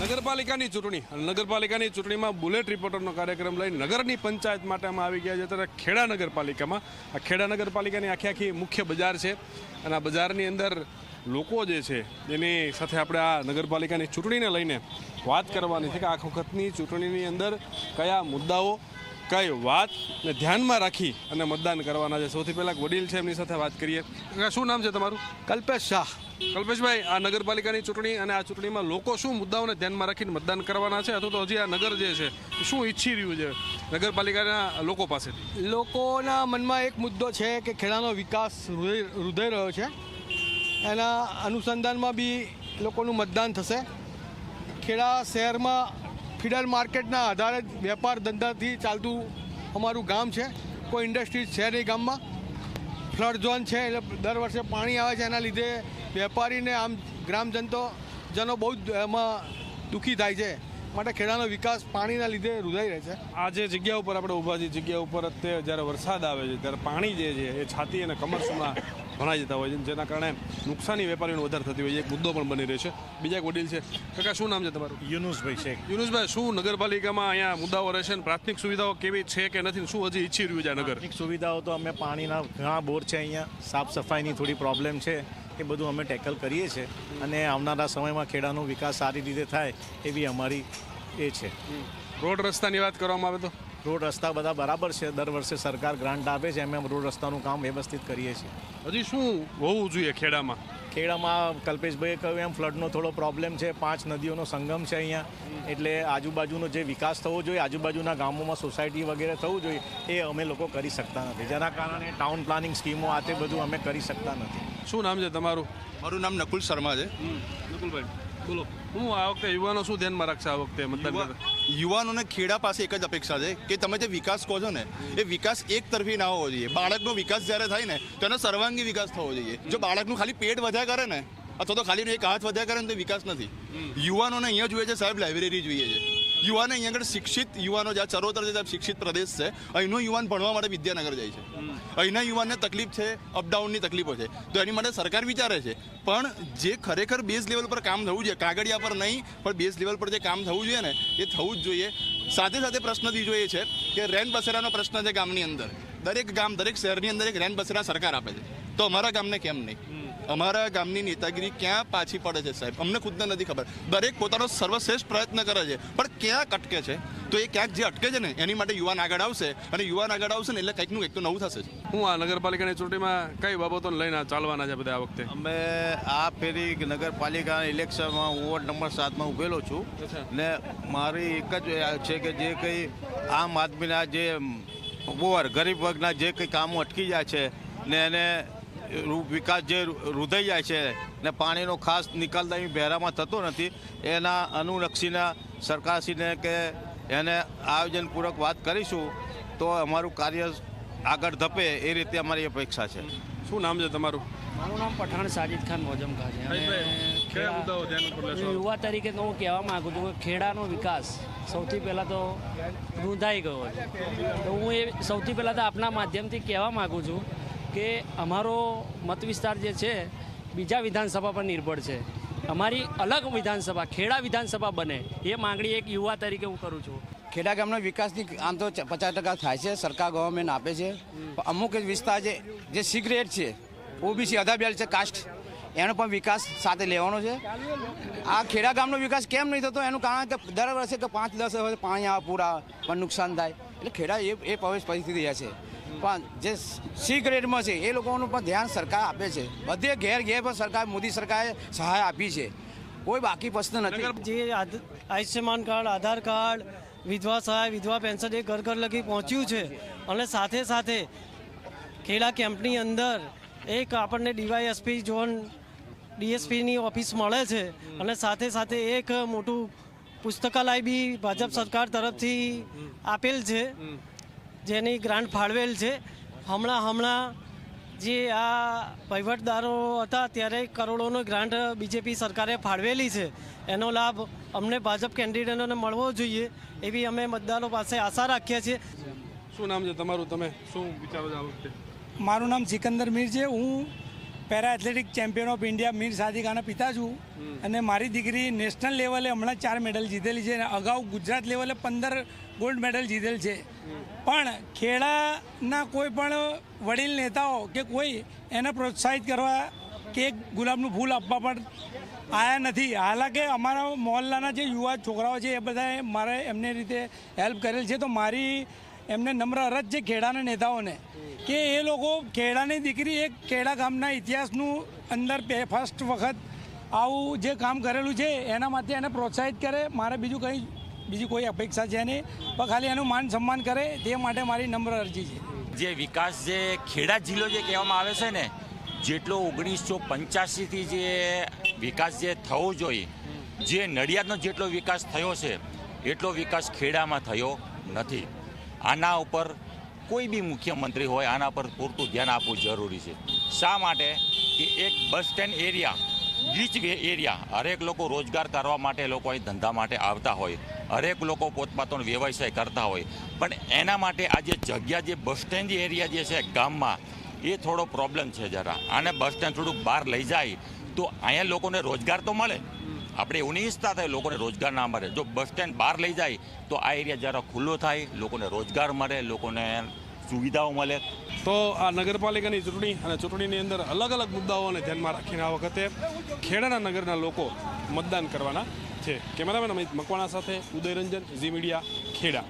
નગરપાલિકાની ચૂંટણી. નગરપાલિકાની ચૂંટણીમાં બુલેટ રિપોર્ટરનો કાર્યક્રમ લઈ નગરની પંચાયત માટે અમે આવી ગયા છે. ત્યારે ખેડા નગરપાલિકામાં. આ ખેડા નગરપાલિકાની આખી આખી મુખ્ય બજાર છે. અને આ બજારની અંદર લોકો જે છે, એની સાથે આપણે આ નગરપાલિકાની ચૂંટણીને લઈને વાત કરવાની છે કે આ વખતની ચૂંટણીની અંદર કયા મુદ્દાઓ કઈ વાત ને ધ્યાનમાં રાખી અને મતદાન કરવાના છે. સૌથી પહેલાં વડીલ છે એમની સાથે વાત કરીએ. શું નામ છે તમારું? કલ્પેશ શાહ. કલ્પેશભાઈ આ નગરપાલિકાની ચૂંટણી અને આ ચૂંટણીમાં લોકો શું મુદ્દાઓને ધ્યાનમાં રાખીને મતદાન કરવાના છે? અથવા તો હજી આ નગર જે છે શું ઈચ્છી રહ્યું છે નગરપાલિકાના લોકો પાસેથી? લોકોના મનમાં એક મુદ્દો છે કે ખેડાનો વિકાસ હૃદય રહ્યો છે. એના અનુસંધાનમાં બી લોકોનું મતદાન થશે. ખેડા શહેરમાં ફીડર માર્કેટના આધારે વેપાર ધંધાથી ચાલતું અમારું ગામ છે. કોઈ ઇન્ડસ્ટ્રીઝ છે નહીં ગામમાં. ફ્લડ ઝોન છે, એટલે દર વર્ષે પાણી આવે છે, એના લીધે વેપારીને આમ ગ્રામજન તો જનો બહુ જ એમાં દુઃખી થાય છે. માટે ખેડાનો વિકાસ પાણીના લીધે હૃદય રહે છે. આ જે જગ્યા ઉપર આપણે ઊભા છીએ, જગ્યા ઉપર અત્યારે જ્યારે વરસાદ આવે છે, ત્યારે પાણી જે છે, એ છાતી અને કમરસમાં ભણાઈ જતા હોય છે જેના કારણે નુકસાની વેપારીનું વધારે થતી હોય છે. એક મુદ્દો પણ બની રહે છે. બીજા એક વડીલ છે. કાકા શું નામ છે તમારું? યુનુસભાઈ શેખ. યુનુસભાઈ શું નગરપાલિકામાં અહીંયા મુદ્દાઓ રહેશે ને પ્રાથમિક સુવિધાઓ કેવી છે કે નથી શું હજી ઈચ્છી રહ્યું છે નગર? પ્રાથમિક સુવિધાઓ તો અમે પાણીના ઘણા બોર છે અહીંયા. સાફ સફાઈની થોડી પ્રોબ્લેમ છે એ બધું અમે ટેકલ કરીએ છીએ. અને આવનારા સમયમાં ખેડાનો વિકાસ સારી રીતે થાય એવી અમારી એ છે. રોડ રસ્તાની વાત કરવામાં આવે તો? રોડ રસ્તા બધા બરાબર છે. દર વર્ષે સરકાર ગ્રાન્ટ આપે છે. અમે રોડ રસ્તાનું કામ વ્યવસ્થિત કરીએ છીએ. હજી શું હોવું જોઈએ ખેડામાં? ખેડામાં કલ્પેશભાઈએ કહ્યું એમ ફ્લડનો થોડો પ્રોબ્લેમ છે. પાંચ નદીઓનો સંગમ છે અહીંયા. એટલે આજુબાજુનો જે વિકાસ થવો જોઈએ આજુબાજુના ગામોમાં સોસાયટી વગેરે થવું જોઈએ એ અમે લોકો કરી શકતા નથી. જેના કારણે ટાઉન પ્લાનિંગ સ્કીમો આ તે બધું અમે કરી શકતા નથી. શું નામ છે તમારું? મારું નામ નકુલ શર્મા છે. નકુલભાઈ બોલો. હું આ વખતે યુવાનો શું ધ્યાનમાં રાખશે આ વખતે કરતા? યુવાનોને ખેડા પાસે એક જ અપેક્ષા છે કે તમે જે વિકાસ કહો છો ને એ વિકાસ એક તરફી ના હોવો જોઈએ. બાળકનો વિકાસ જ્યારે થાય ને તો એનો સર્વાંગી વિકાસ થવો જોઈએ. જો બાળકનું ખાલી પેટ વધ્યા કરે ને અથવા તો ખાલી એક હાથ વધ્યા કરે ને તો વિકાસ નથી. યુવાનોને અહીંયા જોઈએ છે સાહેબ લાઇબ્રેરી જોઈએ છે. યુવાને અહીંયા આગળ શિક્ષિત યુવાનો જ્યાં ચરોતર છે ત્યાં શિક્ષિત પ્રદેશ છે અહીંનો યુવાન ભણવા માટે વિદ્યાનગર જાય છે. અહીંના યુવાનને તકલીફ છે અપડાઉનની તકલીફો છે. તો એની માટે સરકાર વિચારે છે પણ જે ખરેખર બેઝ લેવલ પર કામ થવું જોઈએ કાગળિયા પર નહીં પણ બેઝ લેવલ પર જે કામ થવું જોઈએ ને એ થવું જ જોઈએ. સાથે સાથે પ્રશ્ન બીજો એ છે કે રેન બસેરાનો પ્રશ્ન છે ગામની અંદર. દરેક ગામ દરેક શહેરની અંદર એક રેન બસેરા સરકાર આપે છે. તો અમારા ગામને કેમ નહીં? અમારા ગામની નેતાગીરી ક્યાં પાછી પડે છે સાહેબ? અમને ખુદને નથી ખબર. દરેક પોતાનો સર્વશ્રેષ્ઠ પ્રયત્ન કરે છે. પણ ક્યાંક અટકે છે? તો એ ક્યાંક જે અટકે છે ને એની માટે યુવાન આગળ આવશે અને યુવાન આગળ આવશે ને એટલે કંઈકનું કંઈક તો નવું થશે હું આ નગરપાલિકાની ચૂંટણીમાં કઈ બાબતોને લઈને ચાલવાના છે બધા આ વખતે? અમે આ ફેરી નગરપાલિકા ઇલેક્શનમાં હું વોર્ડ નંબર સાતમાં ઉભેલો છું. ને મારી એક જ છે કે જે કંઈ આમ આદમીના જે પોર ગરીબ વર્ગના જે કંઈ કામો અટકી જાય છે ને એને વિકાસ જે રૂધાઈ જાય છે ને પાણીનો ખાસ નિકાલ અહીં બહેરામાં થતો નથી એના અનુલક્ષીને સરકારશ્રીને કે એને આયોજનપૂર્વક વાત કરીશું તો અમારું કાર્ય આગળ ધપે એ રીતે અમારી અપેક્ષા છે. શું નામ છે તમારું? મારું નામ પઠાણ સાજિદ ખાન મોજમકા છે. અને યુવા તરીકે તો હું કહેવા માગું છું કે ખેડાનો વિકાસ સૌથી પહેલાં તો રૂંધાઈ ગયો છે. તો હું એ સૌથી પહેલાં તો આપના માધ્યમથી કહેવા માગું છું કે અમારો મત વિસ્તાર જે છે બીજા વિધાનસભા પર નિર્ભર છે. અમારી અલગ વિધાનસભા ખેડા વિધાનસભા બને એ માંગણી એક યુવા તરીકે હું કરું છું. ખેડા ગામના વિકાસની આમ તો પચાસ ટકા થાય છે સરકાર ગવર્મેન્ટ આપે છે. પણ અમુક વિસ્તાર જે જે સિગરેટ છે ઓબીસી અધા છે કાસ્ટ એનો પણ વિકાસ સાથે લેવાનો છે. આ ખેડા ગામનો વિકાસ કેમ નહીં થતો? એનું કારણ કે દર વર્ષે કે પાંચ દસ વર્ષે પાણી આવે પૂરા પણ નુકસાન થાય. એટલે ખેડા એ એ પ્રવેશ પરિસ્થિતિ છે. પણ જે સી ગ્રેડમાં છે એ લોકોનું પણ ધ્યાન સરકાર આપે છે. બધે ઘેર ઘેર પણ સરકાર મોદી સરકારે સહાય આપી છે. કોઈ બાકી પ્રશ્ન નથી. જે આધ- આયુષ્યમાન કાર્ડ આધાર કાર્ડ વિધવા સહાય વિધવા પેન્શન એ ઘર ઘર લગી પહોંચ્યું છે. અને સાથે સાથે ખેડા કેમ્પની અંદર એક આપણને ડીવાયએસપી ઝોન ડીએસપીની ઓફિસ મળે છે. અને સાથે સાથે એક મોટું પુસ્તકાલય બી ભાજપ સરકાર તરફથી આપેલ છે. જેની ગ્રાન્ટ ફાળવેલ છે. હમણાં હમણાં જે આ વહીવટદારો હતા ત્યારે કરોડોનો ગ્રાન્ટ બીજેપી સરકારે ફાળવેલી છે. એનો લાભ અમને ભાજપ કેન્ડિડેટોને મળવો જોઈએ એવી અમે મતદારો પાસે આશા રાખીએ છીએ. શું નામ છે તમારું? તમે શું વિચારો છો આ વખતે? મારું નામ સિકંદર મીર છે. હું para athletic champion of India Mir સાદિકાના પિતા છું અને મારી દીકરી નેશનલ લેવલે હમણાં ચાર મેડલ જીતેલી છે અને અગાઉ ગુજરાત લેવલે પંદર ગોલ્ડ મેડલ જીતેલ છે. પણ ખેડાના કોઈ પણ વડીલ નેતાઓ કે કોઈ એને પ્રોત્સાહિત કરવા કે એક ગુલાબનું ફૂલ આપવા પણ આવ્યા નથી. હાલાકે અમારા મોહલ્લાના જે યુવા છોકરાઓ છે એ બધાએ મારે એમને રીતે હેલ્પ કરેલ છે. તો મારી એમને નમ્ર અરજ છે ખેડાના નેતાઓને. કે એ લોકો ખેડાની દીકરી એક ખેડા ગામના ઇતિહાસનું અંદર ફર્સ્ટ વખત આવું જે કામ કરેલું છે એના માટે એને પ્રોત્સાહિત કરે. મારે બીજું કંઈ, બીજી કોઈ અપેક્ષા છે નહીં. પણ ખાલી એનું માન સન્માન કરે, તે માટે મારી નમ્ર અરજી છે. જે વિકાસ જે ખેડા જિલ્લો જે કહેવામાં આવે છે ને, જેટલો ઓગણીસો પંચ્યાસીથી જે વિકાસ જે થવો જોઈએ, જે નડિયાદનો જેટલો વિકાસ થયો છે, એટલો વિકાસ ખેડામાં થયો નથી. આના ઉપર કોઈ બી મુખ્યમંત્રી હોય, આના પર પૂરતું ધ્યાન આપવું જરૂરી છે. શા માટે? કે એક બસ સ્ટેન્ડ એરિયા ગીચ એરિયા, હરેક લોકો રોજગાર કરવા માટે લોકો અહીં ધંધા માટે આવતા હોય. હરેક લોકો પોતપાતોનો વ્યવસાય કરતા હોય. પણ એના માટે આ જે જગ્યા, જે બસ સ્ટેન્ડ એરિયા જે છે ગામમાં, એ થોડો પ્રોબ્લેમ છે જરા. આને બસ સ્ટેન્ડ થોડુંક બહાર લઈ જાય તો અહીંયા લોકોને રોજગાર તો મળે. આપણે એવું નહીં ઈચ્છતા થાય લોકોને રોજગાર ના મળે. જો બસ સ્ટેન્ડ બહાર લઈ જાય, તો આ એરિયા જરા ખુલ્લો થાય, લોકોને રોજગાર મળે, લોકોને સુવિધાઓ મળે. તો આ નગરપાલિકાની ચૂંટણી અને ચૂંટણીની અંદર અલગ અલગ મુદ્દાઓને ધ્યાનમાં રાખીને આ વખતે ખેડાના નગરના લોકો મતદાન કરવાના છે. કેમેરામેન અમિત મકવાણા સાથે ઉદય રંજન ઝી મીડિયા, ખેડા.